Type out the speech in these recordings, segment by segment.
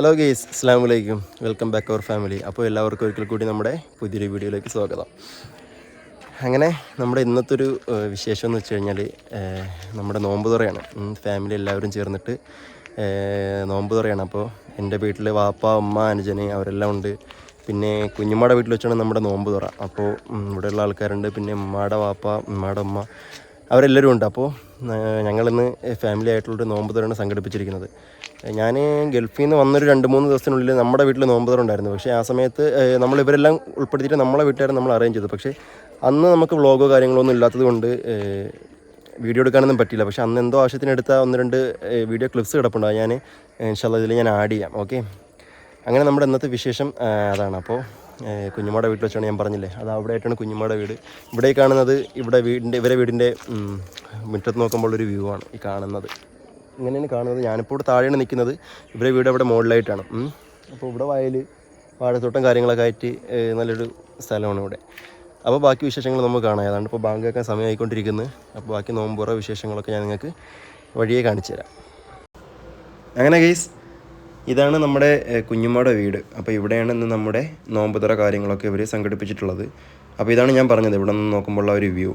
Hello guys അസ്സാം വലൈക്കും welcome back അവർ family അപ്പോൾ എല്ലാവർക്കും ഒരിക്കൽ കൂടി നമ്മുടെ പുതിയൊരു വീഡിയോയിലേക്ക് സ്വാഗതം. അങ്ങനെ നമ്മുടെ ഇന്നത്തെ ഒരു വിശേഷം എന്ന് വെച്ച് കഴിഞ്ഞാൽ നമ്മുടെ നോമ്പ് തുറയാണ്. ഫാമിലി എല്ലാവരും ചേർന്നിട്ട് നോമ്പ് തുറയാണ്. അപ്പോൾ എന്റെ വീട്ടിൽ വാപ്പ അമ്മ അനുജന് അവരെല്ലാം ഉണ്ട്. പിന്നെ കുഞ്ഞുമ്മയുടെ വീട്ടിൽ വെച്ചാണ് നമ്മുടെ നോമ്പ് തുറ. അപ്പോൾ ഇവിടെയുള്ള ആൾക്കാരുണ്ട്. പിന്നെ ഉമ്മയുടെ വാപ്പ ഉമ്മയുടെ അമ്മ അവരെല്ലാവരും ഉണ്ട്. അപ്പോൾ ഞങ്ങളിന്ന് ഫാമിലി ആയിട്ടുള്ളൊരു നോമ്പ് തുറയാണ് സംഘടിപ്പിച്ചിരിക്കുന്നത്. ഞാൻ ഗൾഫിൽ നിന്ന് വന്നൊരു രണ്ട് മൂന്ന് ദിവസത്തിനുള്ളിൽ നമ്മുടെ വീട്ടിൽ നോമ്പ് തുറ ഉണ്ടായിരുന്നു. പക്ഷേ ആ സമയത്ത് നമ്മൾ ഇവരെല്ലാം ഉൾപ്പെടുത്തിയിട്ട് നമ്മളെ വീട്ടുകാരെ നമ്മൾ അറേഞ്ച് ചെയ്തു. പക്ഷേ അന്ന് നമുക്ക് വ്ളോഗോ കാര്യങ്ങളോ ഒന്നും ഇല്ലാത്തത് കൊണ്ട് വീഡിയോ എടുക്കാനൊന്നും പറ്റിയില്ല. പക്ഷേ അന്ന് എന്തോ ആവശ്യത്തിന് എടുത്ത ഒന്ന് രണ്ട് വീഡിയോ ക്ലിപ്സ് കിടപ്പുണ്ടാകും ഞാൻ ഇൻഷാല്ല ഇതിൽ ഞാൻ ആഡ് ചെയ്യാം. ഓക്കെ അങ്ങനെ നമ്മുടെ ഇന്നത്തെ വിശേഷം അതാണ്. അപ്പോൾ കുഞ്ഞുമ്മയുടെ വീട്ടിൽ വെച്ചാണ് ഞാൻ പറഞ്ഞില്ലേ? അത് അവിടെ ആയിട്ടാണ് കുഞ്ഞുമ്മയുടെ വീട്. ഇവിടെ കാണുന്നത് ഇവിടെ വീടിന്റെ ഇവരെ വീടിന്റെ മുറ്റത്ത് നോക്കുമ്പോൾ ഒരു വ്യൂ ആണ് ഈ കാണുന്നത്. ഇങ്ങനെയാണ് കാണുന്നത്. ഞാനിപ്പോൾ ഇവിടെ താഴെയാണ് നിൽക്കുന്നത്. ഇവരെ വീട് അവിടെ മുകളിലായിട്ടാണ്. അപ്പോൾ ഇവിടെ വയൽ വാഴത്തോട്ടം കാര്യങ്ങളൊക്കെ ആയിട്ട് നല്ലൊരു സ്ഥലമാണ് ഇവിടെ. അപ്പോൾ ബാക്കി വിശേഷങ്ങൾ നമുക്ക് കാണാം. അതാണ് ഇപ്പോൾ ബാങ്ക് വെക്കാൻ സമയമായിക്കൊണ്ടിരിക്കുന്നത് അപ്പോൾ ബാക്കി നോമ്പുറ വിശേഷങ്ങളൊക്കെ ഞാൻ നിങ്ങൾക്ക് വഴിയെ കാണിച്ചു തരാം. അങ്ങനെ ഗെയ്സ് ഇതാണ് നമ്മുടെ കുഞ്ഞുമ്മയുടെ വീട്. അപ്പോൾ ഇവിടെയാണ് ഇന്ന് നമ്മുടെ നോമ്പുതറ കാര്യങ്ങളൊക്കെ ഇവർ സംഘടിപ്പിച്ചിട്ടുള്ളത്. അപ്പോൾ ഇതാണ് ഞാൻ പറഞ്ഞത് ഇവിടെ നിന്ന് നോക്കുമ്പോഴുള്ള ഒരു വ്യൂ.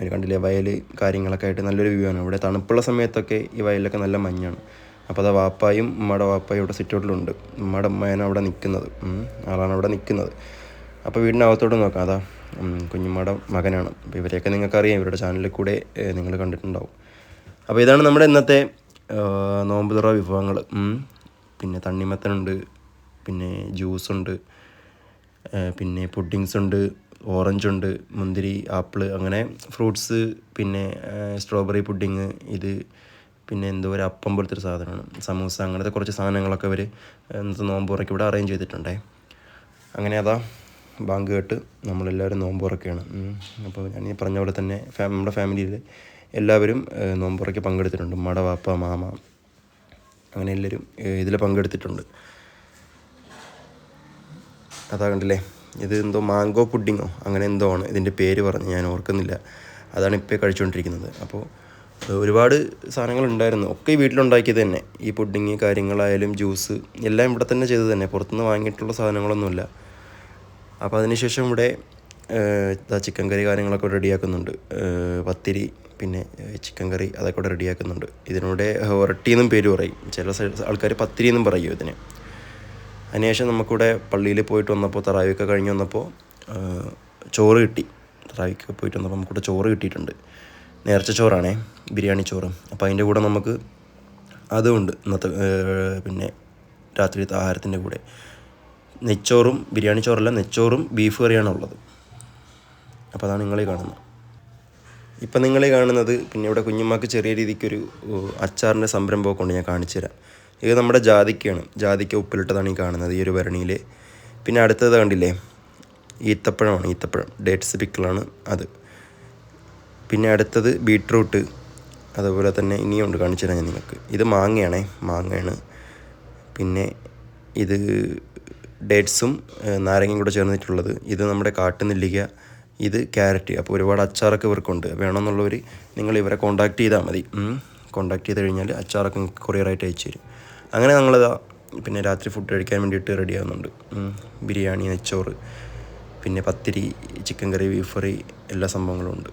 ഒരു കണ്ടില്ലേ വയൽ കാര്യങ്ങളൊക്കെ ആയിട്ട് നല്ലൊരു വ്യൂ ആണ്. ഇവിടെ തണുപ്പുള്ള സമയത്തൊക്കെ ഈ വയലിലൊക്കെ നല്ല മഞ്ഞാണ്. അപ്പോൾ അത് വാപ്പായും ഉമ്മയുടെ വാപ്പായും ഇവിടെ സിറ്റൗട്ടിലുണ്ട്. ഉമ്മയുടെ ഉമ്മയാണ് അവിടെ നിൽക്കുന്നത്. ആളാണ് അവിടെ നിൽക്കുന്നത് അപ്പോൾ വീടിനകത്തോട്ട് നോക്കാം. അതാ കുഞ്ഞുമ്മയുടെ മകനാണ്. അപ്പോൾ ഇവരെയൊക്കെ നിങ്ങൾക്കറിയാം ഇവരുടെ ചാനലിൽ കൂടെ നിങ്ങൾ കണ്ടിട്ടുണ്ടാവും. അപ്പോൾ ഇതാണ് നമ്മുടെ ഇന്നത്തെ നോമ്പ് തുറ വിഭവങ്ങൾ. പിന്നെ തണ്ണിമത്തനുണ്ട് പിന്നെ ജ്യൂസുണ്ട് പിന്നെ പുഡിങ്സ് ഉണ്ട് ഓറഞ്ച് ഉണ്ട് മുന്തിരി ആപ്പിൾ അങ്ങനെ ഫ്രൂട്ട്സ് പിന്നെ സ്ട്രോബെറി പുഡിങ് ഇത് പിന്നെ എന്തോ ഒരു അപ്പം പോലത്തെ ഒരു സാധനമാണ്. സമൂസ അങ്ങനത്തെ കുറച്ച് സാധനങ്ങളൊക്കെ അവർ ഇന്നത്തെ നോമ്പ് ഉറക്കി ഇവിടെ അറേഞ്ച് ചെയ്തിട്ടുണ്ടേ. അങ്ങനെ അതാ ബാങ്ക് കേട്ട് നമ്മളെല്ലാവരും നോമ്പ് ഉറക്കുകയാണ് അപ്പോൾ ഞാൻ ഈ പറഞ്ഞ പോലെ തന്നെ നമ്മുടെ ഫാമിലിയിൽ എല്ലാവരും നോമ്പുറയ്ക്ക് പങ്കെടുത്തിട്ടുണ്ട്. ഉമ്മയുടെ വാപ്പ മാമ അങ്ങനെ എല്ലാവരും ഇതിൽ പങ്കെടുത്തിട്ടുണ്ട്. അതാ കണ്ടില്ലേ? ഇത് എന്തോ മാംഗോ പുഡിങ്ങോ അങ്ങനെ എന്തോ ആണ്. ഇതിന്റെ പേര് പറഞ്ഞ് ഞാൻ ഓർക്കുന്നില്ല. അതാണ് ഇപ്പോൾ കഴിച്ചുകൊണ്ടിരിക്കുന്നത്. അപ്പോൾ ഒരുപാട് സാധനങ്ങൾ ഉണ്ടായിരുന്നു ഒക്കെ ഈ വീട്ടിലുണ്ടാക്കിയത് തന്നെ. ഈ പുഡിങ് കാര്യങ്ങളായാലും ജ്യൂസ് എല്ലാം ഇവിടെ തന്നെ ചെയ്തത് തന്നെ. പുറത്തുനിന്ന് വാങ്ങിയിട്ടുള്ള സാധനങ്ങളൊന്നുമില്ല. അപ്പോൾ അതിനുശേഷം ഇവിടെ ചിക്കൻ കറി കാര്യങ്ങളൊക്കെ റെഡിയാക്കുന്നുണ്ട്. പത്തിരി പിന്നെ ചിക്കൻ കറി അതൊക്കെ ഇവിടെ റെഡിയാക്കുന്നുണ്ട്. ഇതിനൂടെ ഒരട്ടി എന്നും പേര് പറയും. ചില ആൾക്കാർ പത്തിരി എന്നും പറയും ഇതിന്. അതിനുശേഷം നമുക്കിവിടെ പള്ളിയിൽ പോയിട്ട് വന്നപ്പോൾ തറാവിയൊക്കെ കഴിഞ്ഞ് വന്നപ്പോൾ ചോറ് കിട്ടി. തറാവിക്കൊക്കെ പോയിട്ട് വന്നപ്പോൾ നമുക്കിവിടെ ചോറ് കിട്ടിയിട്ടുണ്ട്. നേർച്ച ചോറാണേ ബിരിയാണി ചോറ്. അപ്പോൾ അതിന്റെ കൂടെ നമുക്ക് അതുമുണ്ട്. ഇന്നത്തെ പിന്നെ രാത്രി ആഹാരത്തിന്റെ കൂടെ. നെച്ചോറും ബിരിയാണി ചോറല്ല നെച്ചോറും ബീഫ് കറിയാണ് ഉള്ളത് അപ്പോൾ അതാണ് നിങ്ങളീ കാണുന്നത്. ഇപ്പം നിങ്ങളീ കാണുന്നത് പിന്നെ ഇവിടെ കുഞ്ഞുമ്മക്ക് ചെറിയ രീതിക്കൊരു അച്ചാറിന്റെ സംരംഭമൊക്കെ ഉണ്ട് ഞാൻ കാണിച്ചു തരാം. ഇത് നമ്മുടെ ജാതിക്കയാണ് ജാതിക്ക ഉപ്പിലിട്ടതാണ് ഈ കാണുന്നത് ഈ ഒരു ഭരണിയിൽ. പിന്നെ അടുത്തത് കണ്ടില്ലേ? ഈത്തപ്പഴമാണ് ഈത്തപ്പഴം. ഡേറ്റ്സ് പിക്കിളാണ് അത്. പിന്നെ അടുത്തത് ബീട്രൂട്ട്. അതുപോലെ തന്നെ ഇനിയുണ്ട് കാണിച്ചു തരാം ഞാൻ നിങ്ങൾക്ക്. ഇത് മാങ്ങയാണേ മാങ്ങയാണ്. പിന്നെ ഇത് ഡേറ്റ്സും നാരങ്ങയും കൂടെ ചേർന്നിട്ടുള്ളത്. ഇത് നമ്മുടെ കാട്ടുനെല്ലിക്ക ഇത് ക്യാരറ്റ്. അപ്പോൾ ഒരുപാട് അച്ചാറൊക്കെ ഇവർക്കുണ്ട്. വേണമെന്നുള്ളവർ നിങ്ങൾ ഇവരെ കോൺടാക്ട് ചെയ്താൽ മതി. കോൺടാക്ട് ചെയ്ത് കഴിഞ്ഞാൽ അച്ചാറൊക്കെ നിങ്ങൾക്ക് കൊറിയറായിട്ട് അയച്ചു തരും. അങ്ങനെ ഞങ്ങളിതാ പിന്നെ രാത്രി ഫുഡ് കഴിക്കാൻ വേണ്ടിയിട്ട് റെഡി ആവുന്നുണ്ട്. ബിരിയാണി നെച്ചോറ് പിന്നെ പത്തിരി ചിക്കൻ കറി ബീഫ് കറി എല്ലാ സംഭവങ്ങളും ഉണ്ട്.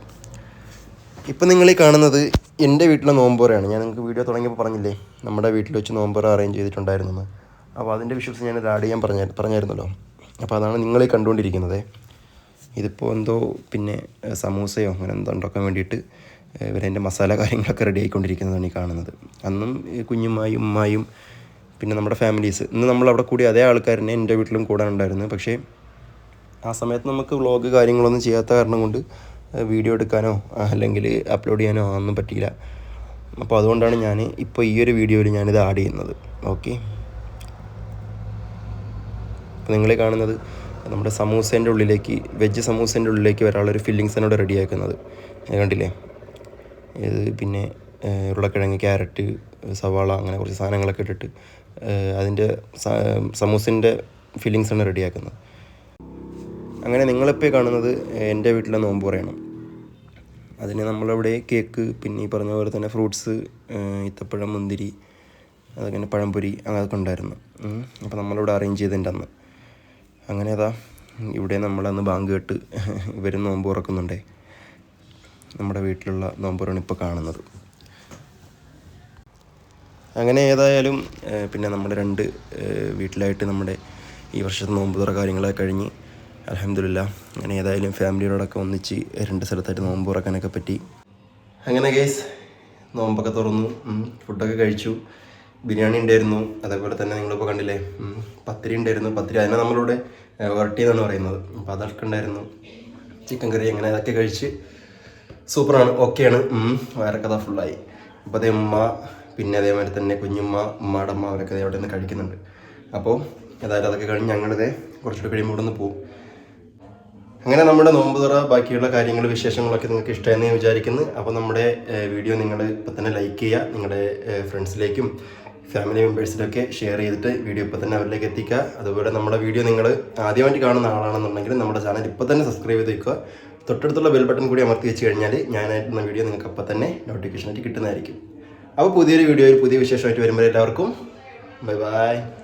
ഇപ്പം നിങ്ങൾ ഈ കാണുന്നത് എന്റെ വീട്ടിലെ നോമ്പോറയാണ് ഞാൻ നിങ്ങൾക്ക് വീഡിയോ തുടങ്ങിയപ്പോൾ പറഞ്ഞില്ലേ? നമ്മുടെ വീട്ടിൽ വെച്ച് നോമ്പോറ അറേഞ്ച് ചെയ്തിട്ടുണ്ടായിരുന്നു അപ്പോൾ അതിന്റെ വിഷ്വൽസ് ഞാനിത് ആഡ് ചെയ്യാൻ പറഞ്ഞ പറഞ്ഞായിരുന്നല്ലോ. അപ്പോൾ അതാണ് നിങ്ങൾ കണ്ടുകൊണ്ടിരിക്കുന്നത്. ഇതിപ്പോൾ എന്തോ പിന്നെ സമൂസയോ അങ്ങനെ എന്തോ ഉണ്ടാക്കാൻ വേണ്ടിയിട്ട് ഇവരതിന്റെ മസാല കാര്യങ്ങളൊക്കെ റെഡി ആയിക്കൊണ്ടിരിക്കുന്നതാണ് ഈ കാണുന്നത്. അന്നും കുഞ്ഞുമായും ഉമ്മായും പിന്നെ നമ്മുടെ ഫാമിലീസ് ഇന്ന് നമ്മൾ അവിടെ കൂടി അതേ ആൾക്കാരനെ എന്റെ വീട്ടിലും കൂടാനുണ്ടായിരുന്നു പക്ഷേ ആ സമയത്ത് നമുക്ക് വ്ളോഗ് കാര്യങ്ങളൊന്നും ചെയ്യാത്ത കാരണം കൊണ്ട് വീഡിയോ എടുക്കാനോ അല്ലെങ്കിൽ അപ്ലോഡ് ചെയ്യാനോ ഒന്നും പറ്റിയില്ല. അപ്പോൾ അതുകൊണ്ടാണ് ഞാൻ ഇപ്പോൾ ഈ ഒരു വീഡിയോയിൽ ഞാനിത് ആഡ് ചെയ്യുന്നത്. ഓക്കെ നിങ്ങൾ കാണുന്നത് നമ്മുടെ സമൂസേന്റെ ഉള്ളിലേക്ക് വെജ് സമൂസേന്റെ ഉള്ളിലേക്ക് വരാനുള്ളൊരു ഫില്ലിങ്സാണ് ഇവിടെ റെഡിയാക്കുന്നത്. കണ്ടില്ലേ? ഇത് പിന്നെ ഉരുളക്കിഴങ്ങ് ക്യാരറ്റ് സവാള അങ്ങനെ കുറച്ച് സാധനങ്ങളൊക്കെ ഇട്ടിട്ട് അതിന്റെ സമൂസിന്റെ ഫില്ലിങ്സാണ് റെഡിയാക്കുന്നത്. അങ്ങനെ നിങ്ങളിപ്പോൾ കാണുന്നത് എന്റെ വീട്ടിലെ നോമ്പ് പറയണം. അതിന് നമ്മളിവിടെ കേക്ക് പിന്നെ ഈ പറഞ്ഞ പോലെ തന്നെ ഫ്രൂട്ട്സ് ഇത്തപ്പഴം മുന്തിരി അതങ്ങനെ പഴംപൊരി അതൊക്കെ ഉണ്ടായിരുന്നു. അപ്പോൾ നമ്മളിവിടെ അറേഞ്ച് ചെയ്തിട്ടുണ്ട് അന്ന്. അങ്ങനെ അതാ ഇവിടെ നമ്മളന്ന് ബാങ്ക് കേട്ട് ഇവരും നോമ്പ് തുറക്കുന്നുണ്ടേ. നമ്മുടെ വീട്ടിലുള്ള നോമ്പുറാണ് ഇപ്പോൾ കാണുന്നത്. അങ്ങനെ ഏതായാലും പിന്നെ നമ്മുടെ രണ്ട് വീട്ടിലായിട്ട് നമ്മുടെ ഈ വർഷത്തെ നോമ്പ് തുറ കാര്യങ്ങളൊക്കെ കഴിഞ്ഞ് അലഹമില്ല അങ്ങനെ ഏതായാലും ഫാമിലിയോടൊക്കെ ഒന്നിച്ച് രണ്ട് സ്ഥലത്തായിട്ട് നോമ്പ് തുറക്കാനൊക്കെ പറ്റി. അങ്ങനെ കേസ് നോമ്പൊക്കെ തുറന്നു. ഫുഡൊക്കെ കഴിച്ചു. ബിരിയാണി ഉണ്ടായിരുന്നു. അതേപോലെ തന്നെ നിങ്ങളിപ്പോൾ കണ്ടില്ലേ പത്തിരി ഉണ്ടായിരുന്നു. പത്തിരി അതിനെ നമ്മളിവിടെ വരട്ടി എന്നാണ് പറയുന്നത്. അപ്പോൾ അതൊക്കെ ഉണ്ടായിരുന്നു. ചിക്കൻ കറി അങ്ങനെ അതൊക്കെ കഴിച്ച് സൂപ്പറാണ്. ഓക്കെയാണ്. വയറൊക്കെ അതാ ഫുള്ളായി അപ്പോൾ അതേ ഉമ്മ പിന്നെ അതേമാതിരി തന്നെ കുഞ്ഞുമ്മ ഉമ്മാടമ്മ അവരൊക്കെ അവിടെ നിന്ന് കഴിക്കുന്നുണ്ട്. അപ്പോൾ ഏതായാലും അതൊക്കെ കഴിഞ്ഞ് ഞങ്ങളിതേ കുറച്ചുകൂടി കഴിയുമ്പോൾ നിന്ന് പോകും അങ്ങനെ നമ്മുടെ നോമ്പ് തുറ ബാക്കിയുള്ള കാര്യങ്ങൾ വിശേഷങ്ങളൊക്കെ നിങ്ങൾക്ക് ഇഷ്ടമായെന്ന് വിചാരിക്കുന്നു. അപ്പോൾ നമ്മുടെ വീഡിയോ നിങ്ങൾ ഇപ്പം തന്നെ ലൈക്ക് ചെയ്യുക. നിങ്ങളുടെ ഫ്രണ്ട്സിലേക്കും ഫാമിലി മെമ്പേഴ്സിലൊക്കെ ഷെയർ ചെയ്തിട്ട് വീഡിയോ ഇപ്പോൾ തന്നെ അവരിലേക്ക് എത്തിക്കുക. അതുപോലെ നമ്മുടെ വീഡിയോ നിങ്ങൾ ആദ്യമായിട്ട് കാണുന്ന ആളാണെന്നുണ്ടെങ്കിൽ നമ്മുടെ ചാനൽ ഇപ്പോൾ തന്നെ സബ്സ്ക്രൈബ് ചെയ്ത് വയ്ക്കുക തൊട്ടടുത്തുള്ള ബെൽ ബട്ടൺ കൂടി അമർത്തി വെച്ച് കഴിഞ്ഞാൽ ഞാനായിട്ടുള്ള വീഡിയോ നിങ്ങൾക്ക് അപ്പോൾ തന്നെ നോട്ടിഫിക്കേഷനായിട്ട് കിട്ടുന്നതായിരിക്കും. അപ്പോൾ പുതിയൊരു വീഡിയോയിൽ പുതിയ വിശേഷമായിട്ട് വരുമ്പോൾ എല്ലാവർക്കും ബൈ ബൈ